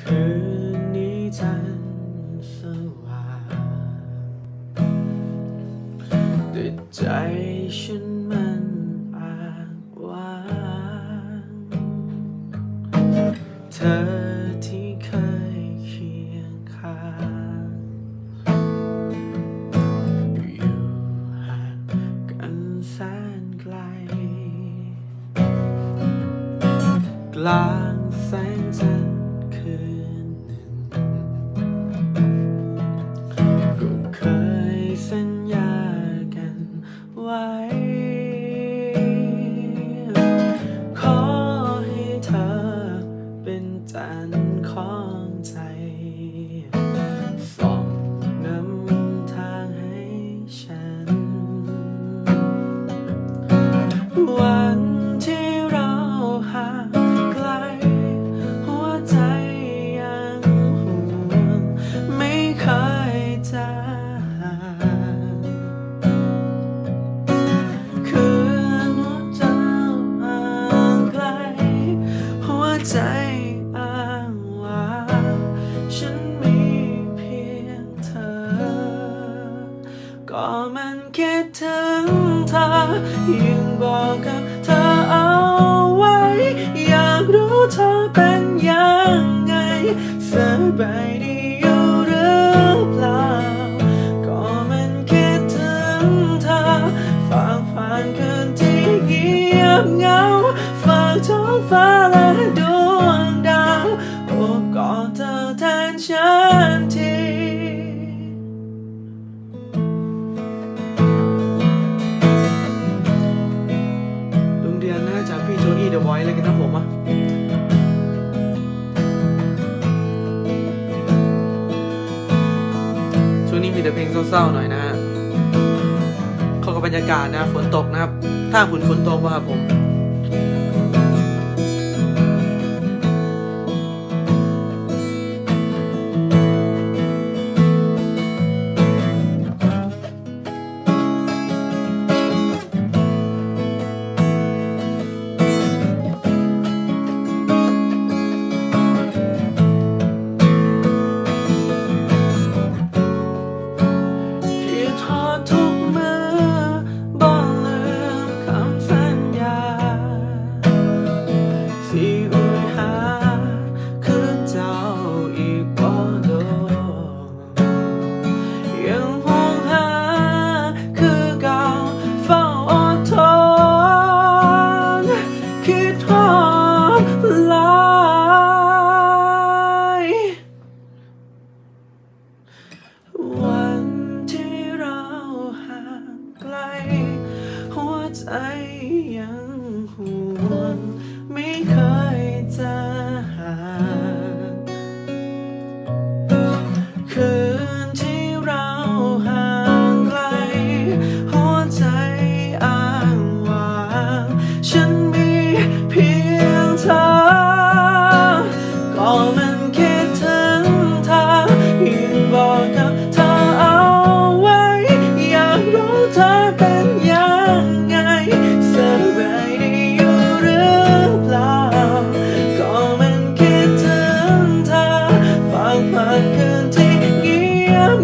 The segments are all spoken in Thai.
คืนนี้จันสว่างแต่ใจฉันมันอ่างว่างเธอที่เคยเคียงข้างอยู่ห่างกันแสนไกล กลางแสงจันทร์ ก็มันคิดถึงเธอยิ่งบอกกับเธอเอาไว้ อยากรู้เธอเป็นยังไงสบายดีอยู่หรือเปล่า ก็มันคิดถึงเธอฝากผ่านคืนที่เงียบเหงา เพลงเศร้าๆหน่อยนะฮะเข้ากับบรรยากาศนะฝนตกนะครับ ถ้าคุณฝนตกว่ะผม ใจยังห่วงไม่เคยจาก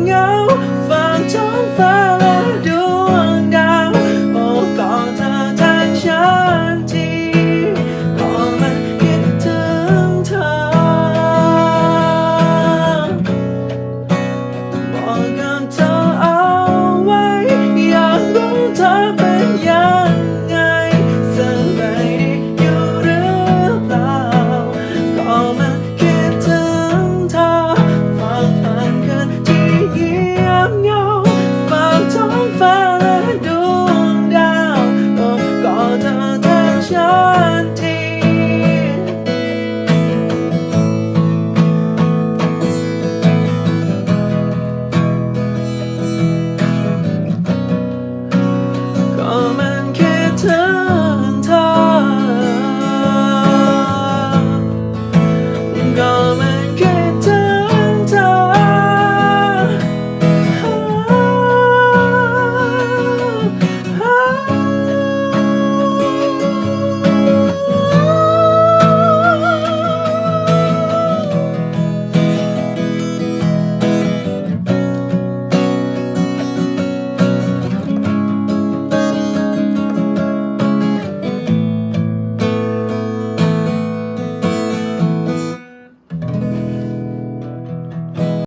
เงาฟังท้องฟ้าและดวงดาวโอ้กอดเธอแทนฉันทีพอมันคิดถึงเธอบอกกับเธอเอาไว้อยากรู้เธอเป็นยัง